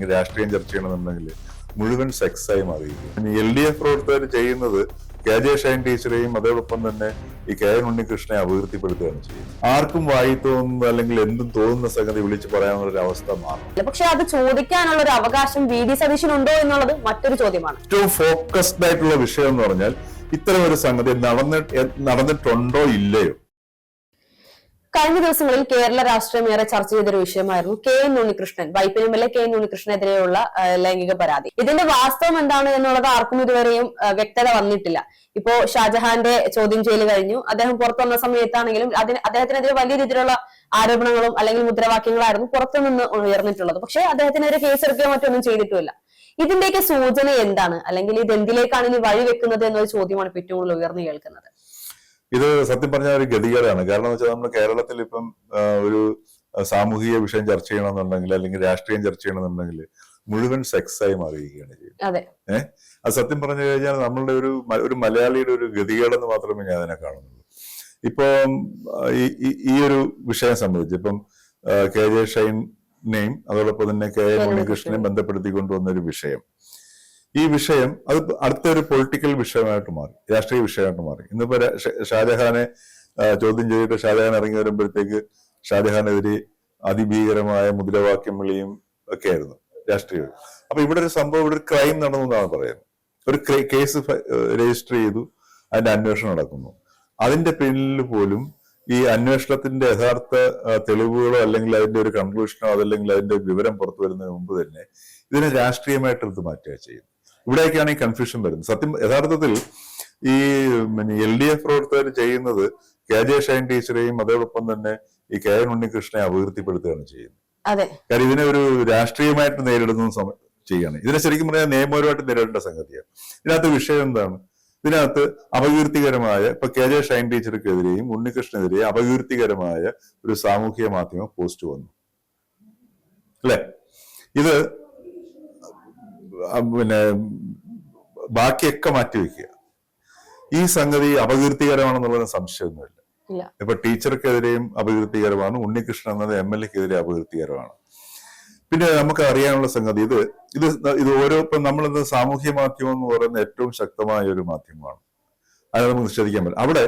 രാഷ്ട്രീയം ചർച്ച ചെയ്യണമെന്നുണ്ടെങ്കിൽ മുഴുവൻ സെക്സായി മാറിയിരിക്കും. എൽ ഡി എഫ് പ്രവർത്തകർ ചെയ്യുന്നത് കെ ജെ ഷൈൻ ടീച്ചറെയും അതോടൊപ്പം തന്നെ ഈ കെ എൻ ഉണ്ണികൃഷ്ണനെ അപകീർത്തിപ്പെടുത്തുകയാണ് ചെയ്യുന്നത്. ആർക്കും വായി തോന്നുന്ന അല്ലെങ്കിൽ എന്തും തോന്നുന്ന സംഗതി വിളിച്ചു പറയാനുള്ള ഒരു അവസ്ഥ മാറും. പക്ഷെ അത് ചോദിക്കാനുള്ള ഒരു അവകാശം വി ഡി സതീശനുണ്ടോ എന്നുള്ളത് മറ്റൊരു ചോദ്യമാണ്. ഏറ്റവും ഫോക്കസ്ഡ് ആയിട്ടുള്ള വിഷയം എന്ന് പറഞ്ഞാൽ ഇത്തരം ഒരു സംഗതി നടന്നിട്ട് നടന്നിട്ടുണ്ടോ ഇല്ലയോ? കഴിഞ്ഞ ദിവസങ്ങളിൽ കേരള രാഷ്ട്രീയം ഏറെ ചർച്ച ചെയ്തൊരു വിഷയമായിരുന്നു കെ എൻ ഉണ്ണികൃഷ്ണൻ. വൈപ്പിനും എൽ കെ എൻ ഉണ്ണികൃഷ്ണനെതിരെയുള്ള ലൈംഗിക പരാതി. ഇതിന്റെ വാസ്തവം എന്താണ് എന്നുള്ളത് ആർക്കും ഇതുവരെയും വ്യക്തത വന്നിട്ടില്ല. ഇപ്പോ ഷാജഹാന്റെ ചോദ്യം ചെയ്യൽ കഴിഞ്ഞു. അദ്ദേഹം പുറത്തു വന്ന സമയത്താണെങ്കിലും അതിന് അദ്ദേഹത്തിനെതിരെ വലിയ രീതിയിലുള്ള ആരോപണങ്ങളും അല്ലെങ്കിൽ മുദ്രാവാക്യങ്ങളായിരുന്നു പുറത്തു നിന്ന് ഉയർന്നിട്ടുള്ളത്. പക്ഷേ അദ്ദേഹത്തിനെതിരെ കേസെടുക്കുകയോ മറ്റൊന്നും ചെയ്തിട്ടുമില്ല. ഇതിന്റെയൊക്കെ സൂചന എന്താണ്? അല്ലെങ്കിൽ ഇത് എന്തിലേക്കാണ് ഇനി വഴി വെക്കുന്നത് എന്നൊരു ചോദ്യമാണ് ഏറ്റവും കൂടുതൽ ഉയർന്നു കേൾക്കുന്നത്. ഇത് സത്യം പറഞ്ഞ ഒരു ഗതികേടാണ്. കാരണം വെച്ചാൽ നമ്മൾ കേരളത്തിൽ ഇപ്പം ഒരു സാമൂഹിക വിഷയം ചർച്ച ചെയ്യണമെന്നുണ്ടെങ്കിൽ അല്ലെങ്കിൽ രാഷ്ട്രീയം ചർച്ച ചെയ്യണമെന്നുണ്ടെങ്കിൽ മുഴുവൻ സെക്സ് സെക്സായി മാറിയിരിക്കുകയാണ് ചെയ്യുന്നത്. ഏഹ് അത് സത്യം പറഞ്ഞു കഴിഞ്ഞാൽ നമ്മളുടെ ഒരു ഒരു മലയാളിയുടെ ഒരു ഗതികേടെന്ന് മാത്രമേ ഞാൻ അതിനെ കാണുന്നുള്ളൂ. ഇപ്പം ഈ ഒരു വിഷയം സംബന്ധിച്ച് ഇപ്പം കെ ജെ ഷൈനെയും അതോടൊപ്പം തന്നെ കെ എ ഉണ്ണികൃഷ്ണനെയും ബന്ധപ്പെടുത്തിക്കൊണ്ടുവന്ന ഒരു വിഷയം. ഈ വിഷയം അത് അടുത്ത ഒരു പൊളിറ്റിക്കൽ വിഷയമായിട്ട് മാറി രാഷ്ട്രീയ വിഷയമായിട്ട് മാറി. ഇന്നിപ്പോ ഷാജഹാനെ ചോദ്യം ചെയ്തിട്ട് ഷാജഹാൻ ഇറങ്ങി വരുമ്പോഴത്തേക്ക് ഷാജഹാനെതിരെ അതിഭീകരമായ മുദ്രാവാക്യം വിളിയും ഒക്കെ ആയിരുന്നു രാഷ്ട്രീയം അപ്പൊ ഇവിടെ ഒരു സംഭവം ഇവിടെ ഒരു ക്രൈം നടന്നു എന്നാണ് പറയുന്നത്. ഒരു കേസ് രജിസ്റ്റർ ചെയ്തു അതിന്റെ അന്വേഷണം നടക്കുന്നു. അതിന്റെ പിന്നിൽ പോലും ഈ അന്വേഷണത്തിന്റെ യഥാർത്ഥ തെളിവുകളോ അല്ലെങ്കിൽ അതിന്റെ ഒരു കൺക്ലൂഷനോ അതല്ലെങ്കിൽ അതിന്റെ വിവരം പുറത്തു വരുന്നതിന് മുമ്പ് തന്നെ ഇതിനെ രാഷ്ട്രീയമായിട്ട് എടുത്ത് മാറ്റുക ചെയ്യുന്നത്. ഇവിടേക്കാണ് ഈ കൺഫ്യൂഷൻ വരുന്നത്. സത്യം യഥാർത്ഥത്തിൽ ഈ എൽ ഡി എഫ് പ്രവർത്തകർ ചെയ്യുന്നത് കെ ജെ ഷൈൻ ടീച്ചറെയും അതോടൊപ്പം തന്നെ ഈ കെ എൻ ഉണ്ണികൃഷ്ണനെ അപകീർത്തിപ്പെടുത്തുകയാണ് ചെയ്യുന്നത്. കാര്യം ഇതിനെ ഒരു രാഷ്ട്രീയമായിട്ട് നേരിടുന്ന ചെയ്യാണ് ഇതിനെ ശരിക്കും പറഞ്ഞാൽ നിയമപരമായിട്ട് നേരിടേണ്ട സംഗതിയാണ്. ഇതിനകത്ത് വിഷയം എന്താണ്? ഇതിനകത്ത് അപകീർത്തികരമായ ഇപ്പൊ കെ ജെ ഷൈൻ ടീച്ചർക്കെതിരെയും ഉണ്ണികൃഷ്ണനെതിരെയും അപകീർത്തികരമായ ഒരു സാമൂഹ്യ മാധ്യമ പോസ്റ്റ് വന്നു. അല്ലെ? ഇത് പിന്നെ ബാക്കിയൊക്കെ മാറ്റി വെക്കുക. ഈ സംഗതി അപകീർത്തികരമാണെന്നുള്ളത് സംശയമൊന്നുമില്ല. ഇപ്പൊ ടീച്ചർക്കെതിരെയും അപകീർത്തികരമാണ് ഉണ്ണികൃഷ്ണൻ എന്നത് എം എൽ എക്കെതിരെ അപകീർത്തികരമാണ്. പിന്നെ നമുക്ക് അറിയാനുള്ള സംഗതി ഇത് ഇത് ഇത് ഓരോ ഇപ്പം നമ്മളിന്ന് സാമൂഹ്യ മാധ്യമം എന്ന് പറയുന്ന ഏറ്റവും ശക്തമായ ഒരു മാധ്യമമാണ്. അത് നമുക്ക് നിഷേധിക്കാൻ പറ്റും അവിടെ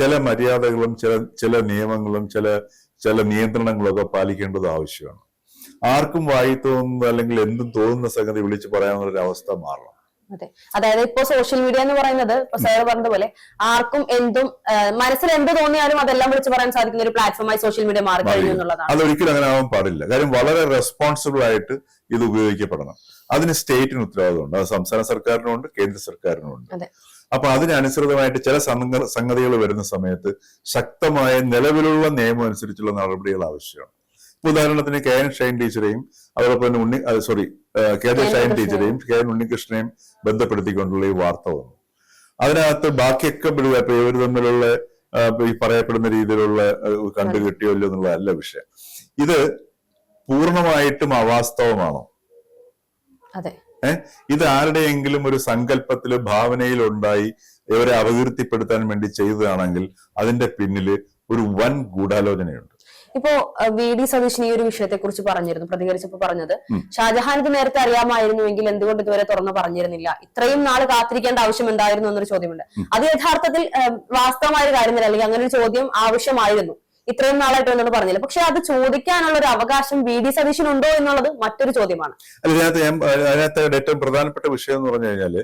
ചില മര്യാദകളും ചില ചില നിയമങ്ങളും ചില ചില നിയന്ത്രണങ്ങളും ഒക്കെ പാലിക്കേണ്ടത് ആവശ്യമാണ്. ആർക്കും വായി തോന്നുന്ന അല്ലെങ്കിൽ എന്തും തോന്നുന്ന സംഗതി വിളിച്ചു പറയാനുള്ള ഒരു അവസ്ഥ മാറണം. അതെ. അതായത് ഇപ്പോ സോഷ്യൽ മീഡിയ എന്ന് പറയുന്നത് സാർ പറഞ്ഞതുപോലെ ആർക്കും എന്തും മനസ്സിൽ എന്ത് തോന്നിയാലും അതെല്ലാം വിളിച്ചു പറയാൻ സാധിക്കുന്ന ഒരു പ്ലാറ്റ്ഫോമായി സോഷ്യൽ മീഡിയ മാറി കഴിഞ്ഞു എന്നുള്ളതാണ്. അതൊരിക്കലും അങ്ങനെ ആവാൻ പാടില്ല. കാര്യം വളരെ റെസ്പോൺസിബിൾ ആയിട്ട് ഇത് ഉപയോഗിക്കപ്പെടണം. അതിന് സ്റ്റേറ്റിന് ഉത്തരവാദിത്തമുണ്ട് അത് സംസ്ഥാന സർക്കാരിനുണ്ട് കേന്ദ്ര സർക്കാരിനുണ്ട്. അപ്പൊ അതിനനുസൃതമായിട്ട് ചില സംഗതികൾ വരുന്ന സമയത്ത് ശക്തമായ നിലവിലുള്ള നിയമം അനുസരിച്ചുള്ള നടപടികൾ ആവശ്യമാണ്. ഉദാഹരണത്തിന് കെ എൻ ഷൈൻ ടീച്ചറെയും അതോടൊപ്പം തന്നെ Unni sorry K J Shine ടീച്ചറെയും K N ഉണ്ണികൃഷ്ണനെയും ബന്ധപ്പെടുത്തിക്കൊണ്ടുള്ള ഈ വാർത്ത വന്നു. അതിനകത്ത് ബാക്കിയൊക്കെ വിടുക ഇപ്പൊ ഇവർ തമ്മിലുള്ള ഈ പറയപ്പെടുന്ന രീതിയിലുള്ള ആ, കണ്ടു കിട്ടിയോ ഇല്ലയോ എന്നുള്ളതല്ല വിഷയം. ഇത് പൂർണമായിട്ടും അവാസ്തവമാണോ? അതെ. ഏഹ് ഇത് ആരുടെയെങ്കിലും ഒരു സങ്കല്പത്തിൽ ഭാവനയിൽ ഉണ്ടായി ഇവരെ അപകീർത്തിപ്പെടുത്താൻ വേണ്ടി ചെയ്തതാണെങ്കിൽ അതിന്റെ പിന്നിൽ ഒരു വൻ ഗൂഢാലോചനയുണ്ട്. ഇപ്പോ വി ഡി സതീശൻ ഈ ഒരു വിഷയത്തെ കുറിച്ച് പറഞ്ഞിരുന്നു പ്രതികരിച്ചപ്പോ പറഞ്ഞത്. ഷാജഹാൻ ഇത് നേരത്തെ അറിയാമായിരുന്നുവെങ്കിൽ എന്തുകൊണ്ട് ഇതുവരെ തുറന്നു പറഞ്ഞിരുന്നില്ല. ഇത്രയും നാൾ കാത്തിരിക്കേണ്ട ആവശ്യം എന്തായിരുന്നു എന്നൊരു ചോദ്യമുണ്ട്. അത് യഥാർത്ഥത്തിൽ വാസ്തവമായ ഒരു തന്നെ അല്ലെങ്കിൽ അങ്ങനെ ഒരു ചോദ്യം ആവശ്യമായിരുന്നു. ഇത്രയും നാളായിട്ട് എന്നോട് പറഞ്ഞില്ല. പക്ഷെ അത് ചോദിക്കാനുള്ള ഒരു അവകാശം വി ഡി ഉണ്ടോ എന്നുള്ളത് മറ്റൊരു ചോദ്യമാണ്. ഞാൻ അതിനകത്ത് ഏറ്റവും പ്രധാനപ്പെട്ട വിഷയം എന്ന് പറഞ്ഞു കഴിഞ്ഞാൽ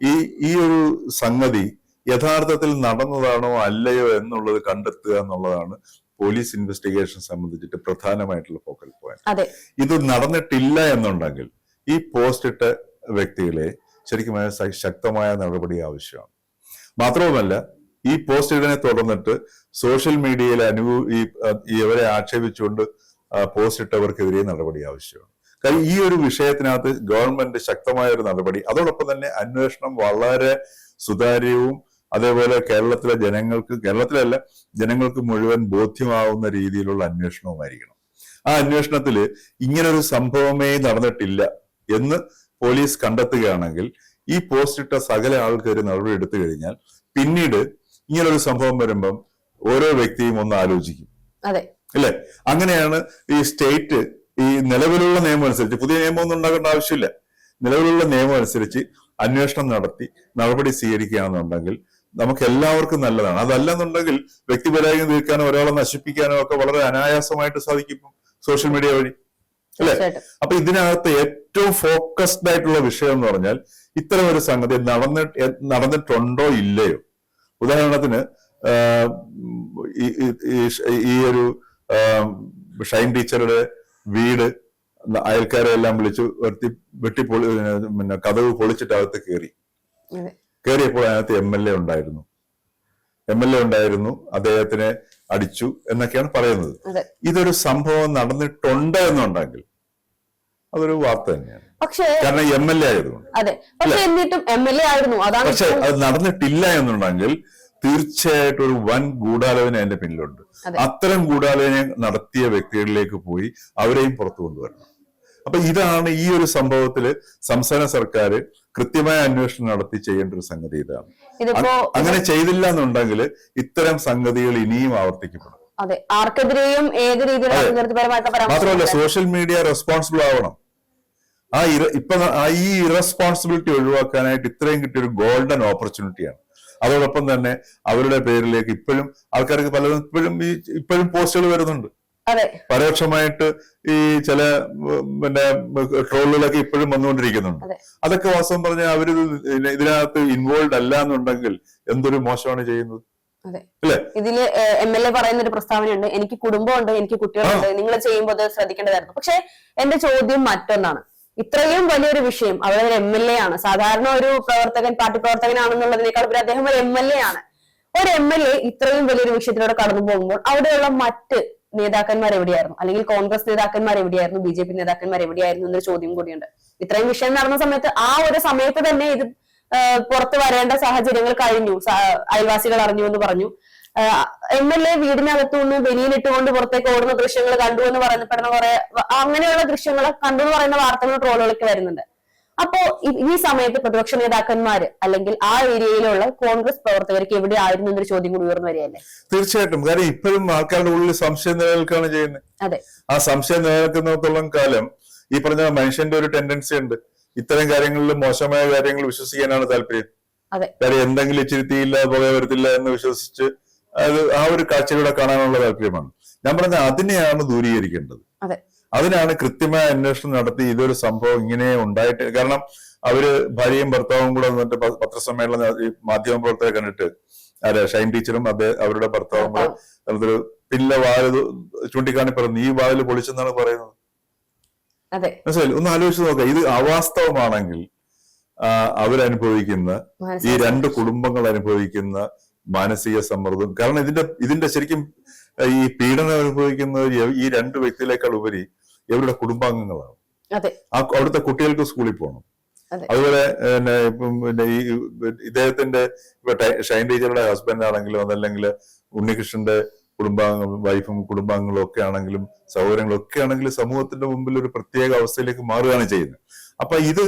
ഈ ഈ ഒരു സംഗതി യഥാർത്ഥത്തിൽ നടന്നതാണോ അല്ലയോ എന്നുള്ളത് കണ്ടെത്തുക എന്നുള്ളതാണ് പോലീസ് ഇൻവെസ്റ്റിഗേഷൻ സംബന്ധിച്ചിട്ട് പ്രധാനമായിട്ടുള്ള ഫോക്കൽ പോയിന്റ്. ഇത് നടന്നിട്ടില്ല എന്നുണ്ടെങ്കിൽ ഈ പോസ്റ്റ് ഇട്ട വ്യക്തികളെ ശരിക്കും ശക്തമായ നടപടി ആവശ്യമാണ്. മാത്രവുമല്ല ഈ പോസ്റ്റ് ഇടനെ തുടർന്നിട്ട് സോഷ്യൽ മീഡിയയിൽ അനുഭവ ഈ ഇവരെ ആക്ഷേപിച്ചുകൊണ്ട് പോസ്റ്റ് ഇട്ടവർക്കെതിരെ നടപടി ആവശ്യമാണ്. കാര്യം ഈ ഒരു വിഷയത്തിനകത്ത് ഗവൺമെന്റ് ശക്തമായ ഒരു നടപടി അതോടൊപ്പം തന്നെ അന്വേഷണം വളരെ സുതാര്യവും അതേപോലെ കേരളത്തിലെ ജനങ്ങൾക്ക് കേരളത്തിലല്ല ജനങ്ങൾക്ക് മുഴുവൻ ബോധ്യമാവുന്ന രീതിയിലുള്ള അന്വേഷണവുമായിരിക്കണം ആ അന്വേഷണത്തിൽ ഇങ്ങനൊരു സംഭവമേ നടന്നിട്ടില്ല എന്ന് പോലീസ് കണ്ടെത്തുകയാണെങ്കിൽ ഈ പോസ്റ്റ് ഇട്ട സകല ആൾക്കാർ നടപടി എടുത്തു കഴിഞ്ഞാൽ പിന്നീട് ഇങ്ങനൊരു സംഭവം വരുമ്പം ഓരോ വ്യക്തിയും ഒന്ന് ആലോചിക്കും. അതെ. അല്ലെ? അങ്ങനെയാണ് ഈ സ്റ്റേറ്റ് ഈ നിലവിലുള്ള നിയമം അനുസരിച്ച് പുതിയ നിയമമൊന്നും ഉണ്ടാക്കേണ്ട ആവശ്യമില്ല. നിലവിലുള്ള നിയമം അനുസരിച്ച് അന്വേഷണം നടത്തി നടപടി സ്വീകരിക്കുകയാണെന്നുണ്ടെങ്കിൽ നമുക്ക് എല്ലാവർക്കും നല്ലതാണ്. അതല്ലെന്നുണ്ടെങ്കിൽ വ്യക്തിപരാഗം തീർക്കാനോ ഒരാളെ നശിപ്പിക്കാനോ ഒക്കെ വളരെ അനായാസമായിട്ട് സാധിക്കും സോഷ്യൽ മീഡിയ വഴി. അല്ലെ? അപ്പൊ ഇതിനകത്ത് ഏറ്റവും ഫോക്കസ്ഡ് ആയിട്ടുള്ള വിഷയം എന്ന് പറഞ്ഞാൽ ഇത്തരം ഒരു സംഗതി നടന്നിട്ട് നടന്നിട്ടുണ്ടോ ഇല്ലയോ? ഉദാഹരണത്തിന് ഈ- ഒരു ഷൈൻ ടീച്ചറുടെ വീട് അയൽക്കാരെ എല്ലാം വിളിച്ചു വെട്ടി വെട്ടിപ്പൊളി പിന്നെ കഥവ് പൊളിച്ചിട്ട് അകത്ത് കയറി. കയറിയപ്പോൾ അതിനകത്ത് എം എൽ എ ഉണ്ടായിരുന്നു. എം എൽ എ ഉണ്ടായിരുന്നു അദ്ദേഹത്തിനെ അടിച്ചു എന്നൊക്കെയാണ് പറയുന്നത്. ഇതൊരു സംഭവം നടന്നിട്ടുണ്ട് എന്നുണ്ടെങ്കിൽ അതൊരു വാർത്ത തന്നെയാണ്. പക്ഷേ കാരണം എം എൽ എ ആയതുകൊണ്ട്. അതെ. പക്ഷെ എന്നിട്ടും എം എൽ എ ആയിരുന്നു. അതാണ് പക്ഷെ അത് നടന്നിട്ടില്ല എന്നുണ്ടെങ്കിൽ തീർച്ചയായിട്ടും ഒരു വൻ ഗൂഢാലോചന അതിന്റെ പിന്നിലുണ്ട്. അതെ. അത്തരം ഗൂഢാലോചന നടത്തിയ വ്യക്തികളിലേക്ക് പോയി അവരെയും പുറത്തു കൊണ്ടുവരണം. അപ്പൊ ഇതാണ് ഈ ഒരു സംഭവത്തിൽ സംസ്ഥാന സർക്കാർ കൃത്യമായ അന്വേഷണം നടത്തി ചെയ്യേണ്ട ഒരു സംഗതി ഇതാണ്. അങ്ങനെ ചെയ്തില്ല എന്നുണ്ടെങ്കിൽ ഇത്തരം സംഗതികൾ ഇനിയും ആവർത്തിക്കപ്പെടും. അതെ ആർക്കെതിരെയും ഏത് രീതിയിലുള്ള. മാത്രമല്ല സോഷ്യൽ മീഡിയ റെസ്പോൺസിബിൾ ആവണം. ആ ഇറ ഇപ്പൊ ഈ ഇറസ്പോൺസിബിലിറ്റി ഒഴിവാക്കാനായിട്ട് ഇത്രയും കിട്ടിയ ഒരു ഗോൾഡൻ ഓപ്പർച്യൂണിറ്റിയാണ്. അതോടൊപ്പം തന്നെ അവരുടെ പേരിലേക്ക് ഇപ്പോഴും ആൾക്കാർക്ക് പലതും ഇപ്പോഴും ഈ ഇപ്പോഴും പോസ്റ്റുകൾ വരുന്നുണ്ട്. പരോക്ഷമായിട്ട് ഈ ചില പിന്നെ ട്രോളുകളൊക്കെ ഇപ്പോഴും വന്നുകൊണ്ടിരിക്കുന്നുണ്ട്. അതൊക്കെ വാസ്തവം പറഞ്ഞാൽ അവർ ഇതിനകത്ത് ഇൻവോൾവ് അല്ല എന്നുണ്ടെങ്കിൽ എന്തൊരു മോശമാണ് ചെയ്യുന്നത്? ഇതിൽ എം എൽ എ പറയുന്ന ഒരു പ്രസ്താവനയുണ്ട്. എനിക്ക് കുടുംബമുണ്ട് എനിക്ക് കുട്ടികളുണ്ട് നിങ്ങൾ ചെയ്യുമ്പോൾ അത് ശ്രദ്ധിക്കേണ്ടതായിരുന്നു. പക്ഷെ എന്റെ ചോദ്യം മറ്റൊന്നാണ്. ഇത്രയും വലിയൊരു വിഷയം അവിടെ ഒരു എം എൽ എ ആണ്. സാധാരണ ഒരു പ്രവർത്തകൻ പാർട്ടി പ്രവർത്തകനാണെന്നുള്ളതിനേക്കാൾ ഉപരി അദ്ദേഹം ഒരു എം എൽ എ ആണ്. ഒരു എം എൽ എ ഇത്രയും വലിയൊരു വിഷയത്തിലൂടെ കടന്നു പോകുമ്പോൾ അവിടെയുള്ള മറ്റ് നേതാക്കന്മാർ എവിടെയായിരുന്നു? അല്ലെങ്കിൽ കോൺഗ്രസ് നേതാക്കന്മാർ എവിടെയായിരുന്നു? ബി ജെ പി നേതാക്കന്മാർ എവിടെയായിരുന്നു എന്നൊരു ചോദ്യം കൂടിയുണ്ട്. ഇത്രയും വിഷയം നടന്ന സമയത്ത് ആ ഒരു സമയത്ത് തന്നെ ഇത് പുറത്തു വരേണ്ട സാഹചര്യങ്ങൾ കഴിഞ്ഞു. അയൽവാസികൾ അറിഞ്ഞു എന്ന് പറഞ്ഞു. എം എൽ എ വീടിനകത്തു നിന്ന് വെളിയിലിട്ടുകൊണ്ട് പുറത്തേക്ക് ഓടുന്ന ദൃശ്യങ്ങൾ കണ്ടു എന്ന് പറയപ്പെടുന്ന കുറെ അങ്ങനെയുള്ള ദൃശ്യങ്ങൾ കണ്ടു എന്ന് പറയുന്ന വാർത്തകൾ ട്രോളുകളൊക്കെ വരുന്നുണ്ട്. അപ്പോ ഈ- സമയത്ത് പ്രതിപക്ഷ നേതാക്കന്മാര് അല്ലെങ്കിൽ ആ ഏരിയയിലുള്ള കോൺഗ്രസ് പ്രവർത്തകർക്ക് എവിടെ ആയിരുന്നു എന്നൊരു ചോദ്യം കൂടി ഉയർന്നു വരികയല്ലേ? തീർച്ചയായിട്ടും. കാരണം ഇപ്പോഴും ആൾക്കാരുടെ ഉള്ളിൽ സംശയം നിലനിൽക്കുകയാണ് ചെയ്യുന്നത്. അതെ. ആ സംശയം നിലനിൽക്കുന്നിടത്തോളം കാലം ഈ പറഞ്ഞ മനുഷ്യന്റെ ഒരു ടെൻഡൻസി ഉണ്ട്. ഇത്തരം കാര്യങ്ങളിൽ മോശമായ കാര്യങ്ങൾ വിശ്വസിക്കാനാണ് താല്പര്യം. അതെ. കാര്യം എന്തെങ്കിലും ഇച്ചിരി തീയില്ല പുക വരത്തില്ല എന്ന് വിശ്വസിച്ച് അത് ആ ഒരു കാഴ്ചയിലൂടെ കാണാനുള്ള താല്പര്യമാണ്. ഞാൻ പറഞ്ഞ അതിനെയാണ് ദൂരീകരിക്കേണ്ടത്. അതെ. അതിനാണ് കൃത്യമായ അന്വേഷണം നടത്തി ഇതൊരു സംഭവം ഇങ്ങനെ ഉണ്ടായിട്ട് കാരണം അവർ ഭാര്യയും ഭർത്താവും കൂടെ വന്നിട്ട് പത്രസമ്മേളനം മാധ്യമ പ്രവർത്തകരെ കണ്ടിട്ട് അതെ ഷൈൻ ടീച്ചറും അത് അവരുടെ ഭർത്താവും കൂടെ പിന്നെ പില്ല വാൽ ചൂണ്ടിക്കാണി പറഞ്ഞു ഈ വാൽ പൊളിച്ചെന്നാണ് പറയുന്നത്. മനസ്സിലായി ഒന്ന് ആലോചിച്ച് നോക്കാം. ഇത് അവാസ്തവമാണെങ്കിൽ അവരനുഭവിക്കുന്ന ഈ രണ്ട് കുടുംബങ്ങൾ അനുഭവിക്കുന്ന മാനസിക സമ്മർദ്ദം. കാരണം ഇതിന്റെ ഇതിന്റെ ശരിക്കും ഈ പീഡനം അനുഭവിക്കുന്ന ഈ രണ്ട് വ്യക്തികളെക്കാൾ ഉപരി ഇവരുടെ കുടുംബാംഗങ്ങളാണ്. അവിടുത്തെ കുട്ടികൾക്ക് സ്കൂളിൽ പോകണം അതെ. അതുപോലെ പിന്നെ ഈ ഇദ്ദേഹത്തിന്റെ ഷൈൻ ടീച്ചറുടെ ഹസ്ബൻഡ് ആണെങ്കിലും അതല്ലെങ്കിൽ ഉണ്ണികൃഷ്ണന്റെ കുടുംബാംഗങ്ങളും വൈഫും കുടുംബാംഗങ്ങളും ഒക്കെ ആണെങ്കിലും സഹോദരങ്ങളും ഒക്കെ ആണെങ്കിലും സമൂഹത്തിന്റെ മുമ്പിൽ ഒരു പ്രത്യേക അവസ്ഥയിലേക്ക് മാറുകയാണ് ചെയ്യുന്നത്. അപ്പൊ ഇത്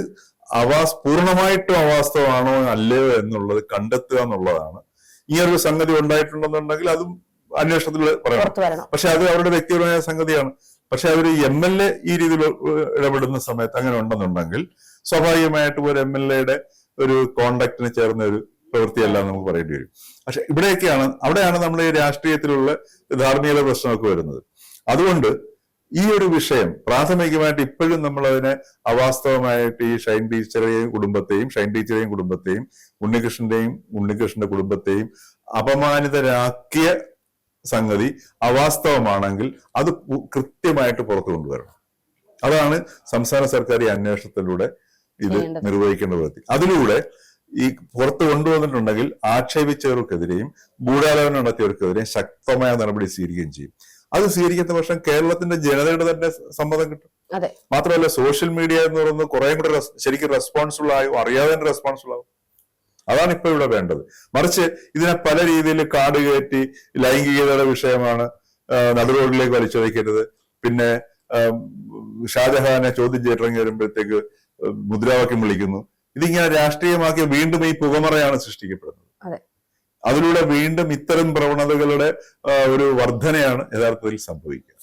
അവാസ് പൂർണമായിട്ടും അവാസ്തവമാണോ അല്ലയോ എന്നുള്ളത് കണ്ടെത്തുക എന്നുള്ളതാണ്. ഈ ഒരു സംഗതി ഉണ്ടായിട്ടുണ്ടെന്നുണ്ടെങ്കിൽ അതും അന്വേഷണത്തിൽ പറയണം. പക്ഷെ അത് അവരുടെ വ്യക്തിപരമായ സംഗതിയാണ്. പക്ഷെ അവർ എം എൽ എ ഈ രീതിയിൽ ഇടപെടുന്ന സമയത്ത് അങ്ങനെ ഉണ്ടെന്നുണ്ടെങ്കിൽ സ്വാഭാവികമായിട്ടും ഒരു എം എൽ എയുടെ ഒരു കോണ്ടാക്ടിന് ചേർന്ന ഒരു പ്രവൃത്തിയല്ല നമുക്ക് പറയേണ്ടി വരും. പക്ഷെ ഇവിടെയൊക്കെയാണ് അവിടെയാണ് നമ്മൾ ഈ രാഷ്ട്രീയത്തിലുള്ള ധാർമ്മികത പ്രശ്നമൊക്കെ വരുന്നത്. അതുകൊണ്ട് ഈ ഒരു വിഷയം പ്രാഥമികമായിട്ട് ഇപ്പോഴും നമ്മൾ അതിനെ അവാസ്തവമായിട്ട് ഈ ഷൈൻ ടീച്ചറേയും കുടുംബത്തെയും ഷൈൻ ടീച്ചറെയും കുടുംബത്തെയും ഉണ്ണികൃഷ്ണന്റെയും ഉണ്ണികൃഷ്ണന്റെ കുടുംബത്തെയും അപമാനിതരാക്കിയ സംഗതി അവാസ്തവമാണെങ്കിൽ അത് കൃത്യമായിട്ട് പുറത്തു കൊണ്ടുവരണം. അതാണ് സംസ്ഥാന സർക്കാർ ഈ അന്വേഷണത്തിലൂടെ ഇത് നിർവഹിക്കേണ്ട പ്രവൃത്തി. അതിലൂടെ ഈ പുറത്തു കൊണ്ടുവന്നിട്ടുണ്ടെങ്കിൽ ആക്ഷേപിച്ചവർക്കെതിരെയും ഗൂഢാലോചന നടത്തിയവർക്കെതിരെയും ശക്തമായ നടപടി സ്വീകരിക്കുകയും ചെയ്യും. അത് സ്വീകരിക്കുന്ന പക്ഷം കേരളത്തിന്റെ ജനതയുടെ തന്നെ സമ്മതം കിട്ടും. മാത്രമല്ല സോഷ്യൽ മീഡിയ എന്ന് പറയുന്നത് കുറേ കൂടെ ശരിക്കും റെസ്പോൺസിബിൾ ആയും അറിയാതെ തന്നെ റെസ്പോൺസിബിൾ ആവും. അതാണ് ഇപ്പൊ ഇവിടെ വേണ്ടത്. മറിച്ച് ഇതിനെ പല രീതിയിൽ കാട് കയറ്റി ലൈംഗികതയുടെ വിഷയമാണ് നടുറോഡിലേക്ക് വലിച്ചൊഴിക്കരുത് പിന്നെ ഷാജഹാനെ ചോദ്യം ചെയ്തിറങ്ങി വരുമ്പോഴത്തേക്ക് മുദ്രാവാക്യം വിളിക്കുന്നു. ഇതിങ്ങനെ രാഷ്ട്രീയമാക്കി വീണ്ടും ഈ പുകമറയാണ് സൃഷ്ടിക്കപ്പെടുന്നത്. അതെ. അതിലൂടെ വീണ്ടും ഇത്തരം പ്രവണതകളുടെ ഒരു വർധനയാണ് യഥാർത്ഥത്തിൽ സംഭവിക്കുക.